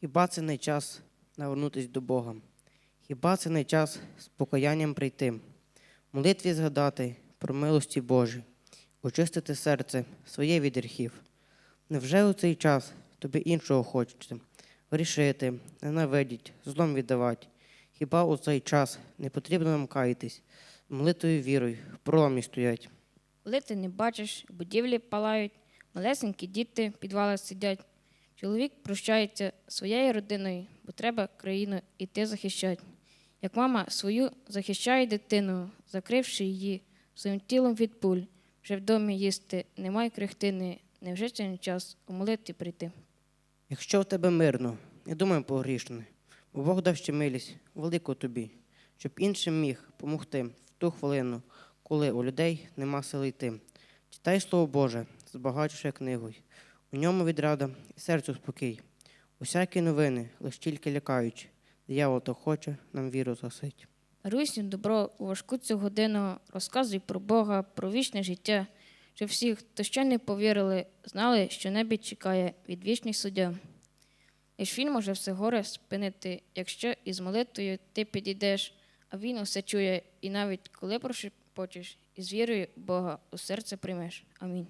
Хіба це не час навернутися до Бога? Хіба це не час з покаянням прийти, в молитві згадати про милості Божі, очистити серце своє від гріхів? Невже у цей час тобі іншого хочеться? Грішити, ненавидіть, злом віддавати? Хіба у цей час не потрібно нам каятись, з молитвою вірою, в проломі стоять? Коли ти не бачиш, будівлі палають, малесенькі діти в підвалах сидять. Чоловік прощається своєю родиною, бо треба країну іти захищати. Як мама свою захищає дитину, закривши її своїм тілом від пуль, вже в домі їсти немає крихтини, невже це не час у молитві прийти? Якщо в тебе мирно, не думай по грішне, бо Бог дав ще милість велику тобі, щоб іншим міг помогти в ту хвилину, коли у людей нема сили йти. Читай Слово Боже, збагачує книгою. У ньому відрада і серцю спокій. Усякі новини, лиш тільки лякаючи, диявол то хоче нам віру засить. Руйсю добро у важку цю годину, розказуй про Бога, про вічне життя, щоб всі, хто ще не повірили, знали, що небі чекає відвічний суддя. Лиш він може все горе спинити, якщо із молитвою ти підійдеш, а він усе чує, і навіть коли прошепочеш, із вірою Бога у серце приймеш. Амінь.